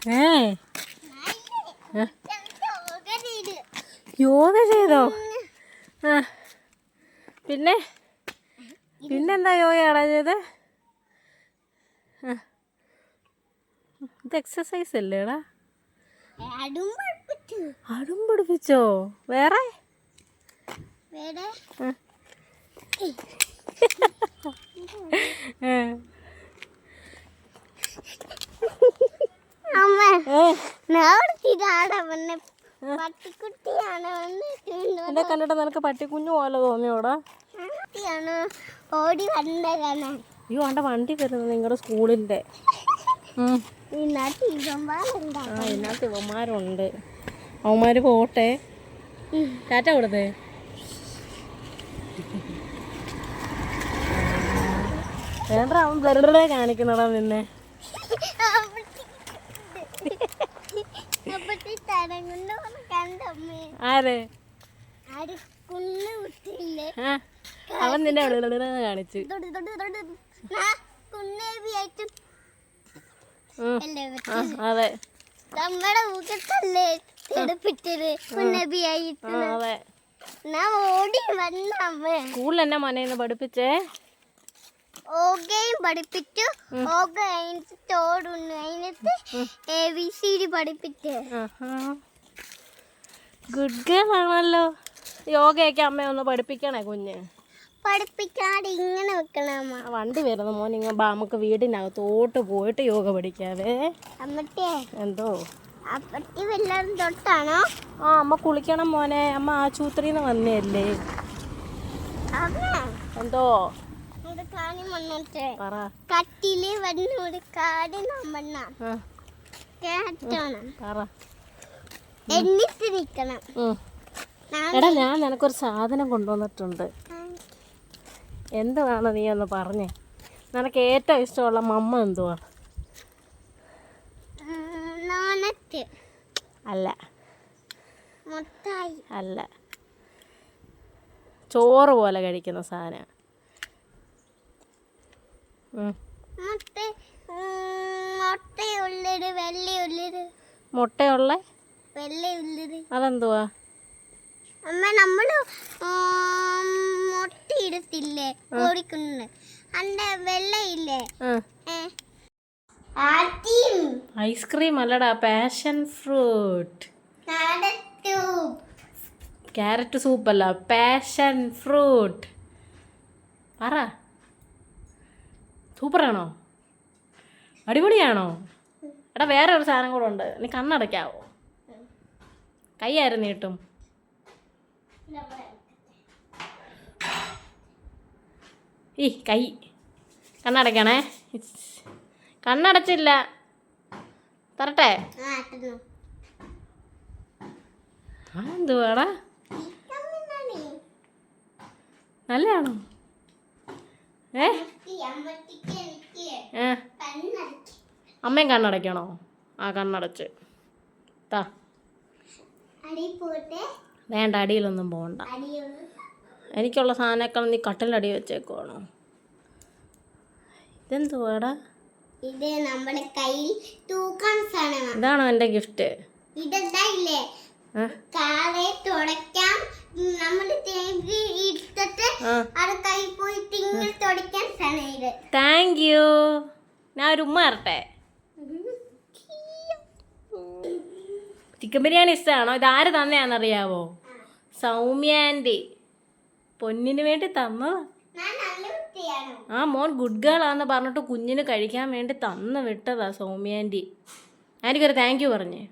ഏ? യോഗ ചെയ്തോ? ആ. പിന്നെ? പിന്നെന്താ യോഗയാടാ ചെയ്ത്. ഇത് എക്സസൈസ് അല്ലേടാ? അടും പിടിപ്പിച്ചോ? വേറെ. ഏ. അമ്മ ഏ നേർത്തിട്ടാണ് വന്നെ പട്ടിക്കുട്ടിയാണ് വന്നിട്ടുണ്ട് എന്നെ കണ്ടിട്ട് നിനക്ക് പട്ടിക്കുഞ്ഞു പോലെ തോന്നിയോടാ ഓടി അയ്യോ ആണ്ട വണ്ടി വരുന്നത് നിങ്ങളുടെ സ്കൂളിന്റെ. ഇവന്മാരുണ്ടാ. ആ ഇതിനകത്ത് ഇവന്മാരുണ്ട്. അവന്മാർ പോട്ടെ. ടാറ്റ കൊടുത്തേ. വേണ്ട അവൻ ബ്ലഡറെ കാണിക്കുന്നടാ നിന്നെ. ആരെ? അവൻ നിന്നെ കാണിച്ച്. അതെ. നമ്മുടെ ഊക്കത്തല്ലേ ഓടി വന്ന അമ്മ സ്കൂളിൽ എന്നെ മനേന്ന് പഠിപ്പിച്ചേ. ഓകയും പഠിപ്പിച്ചു. ഓഗ അതിനകത്ത് തോടുന്നു. അതിനകത്ത് എ ബി സി ഡി പഠിപ്പിച്ചു ഗുഡ് ഗേൾ ആണല്ലോ. യോഗയൊക്കെ അമ്മ ഒന്ന് പഠിപ്പിക്കണേ കുഞ്ഞ്. പഠിപ്പിക്കാതെ ഇങ്ങനെ വെക്കണമ്മ വണ്ടി വരുന്നു മോൻ ഇങ്ങനെ ബാമക്ക് നമുക്ക് വീടിനകത്തോട്ട് പോയിട്ട് യോഗ പഠിക്കാവേ. അമ്മട്ടേ എന്തോ? വല്ലതും തൊട്ടാണോ? ആ അമ്മ കുളിക്കണം മോനെ. അമ്മ ആശുപത്രിയിൽ നിന്ന് വന്നേയല്ലേ അമ്മ. എന്തോ? കാണി കട്ടിൽ കാട് നമ്മണ്ണ. കേട്ടോണം. എന്നിട്ട് നിക്കണം. എടാ ഞാൻ നിനക്കൊരു സാധനം കൊണ്ടുവന്നിട്ടുണ്ട്. എന്താണ് നീ ഒന്ന് പറഞ്ഞേ? നിനക്ക് ഏറ്റവും ഇഷ്ടമുള്ള മമ്മ എന്തുവാ അല്ല. അല്ല. ചോറ് പോലെ കഴിക്കുന്ന സാധനം. മുട്ട മുട്ടയുള്ളത് വെള്ളയുള്ളത് മുട്ടയുള്ള അതെന്തുവാ? അമ്മ നമ്മൾ മുട്ടയിടത്തില്ലേ കോഴിക്കുഞ്ഞ് അന്റെ വെള്ളയില്ലേ? Ice cream. അല്ലടാ പാഷൻ ഫ്രൂട്ട്. Carrot soup. അല്ല പാഷൻ ഫ്രൂട്ട്. പറ. സൂപ്പറാണോ? അടിപൊളിയാണോ? എടാ വേറെ ഒരു സാധനം കൂടെ ഉണ്ട്. നീ കണ്ണടയ്ക്കാവോ? കൈയായിരുന്നു നീട്ടും. ഈ കൈ. കണ്ണടയ്ക്കണേ. കണ്ണടച്ചില്ല. തരട്ടെ. എന്തുവാടാ? നല്ലതാണോ ഏ? അമ്മയും കണ്ണടയ്ക്കണോ? ആ കണ്ണടച്ച്. താ. വേണ്ട അടിയിലൊന്നും പോകണ്ട എനിക്കുള്ള സാധനമൊക്കെ നീ കട്ടിലടി വെച്ചേക്കുവാണോ. ഇതെന്തുവാടാ? ഇത് നമ്മുടെ കയ്യിൽ തൂക്കാൻ സാധനമാണ് ഇതാണോ എന്റെ ഗിഫ്റ്റ്? ഇതെന്താ ഇല്ലേ ആ കാലെ തുടയ്ക്കാം നമ്മൾ തേങ്ങ എടുത്തിട്ട് ആ അത് കൈ പോയിട്ട് ഇങ്ങനെ തുടയ്ക്കാൻ സാധനം ഇത് താങ്ക് യു ഞാൻ ഒരു ഉമ്മ തരട്ടെ. ചിക്കൻ ബിരിയാണി ഇഷ്ടമാണോ ഇത് ആര് തന്നെയാണെന്നറിയാവോ? സൗമ്യാന്റെ പൊന്നിന് വേണ്ടി തന്നതാ. ആ മോൻ ഗുഡ് ഗേൾ ആണെന്ന് പറഞ്ഞിട്ട് കുഞ്ഞിന് കഴിക്കാൻ വേണ്ടി തന്ന് വിട്ടതാ സൗമ്യാന്റെ ആന്റിക്കൊരു താങ്ക് യു പറഞ്ഞേ.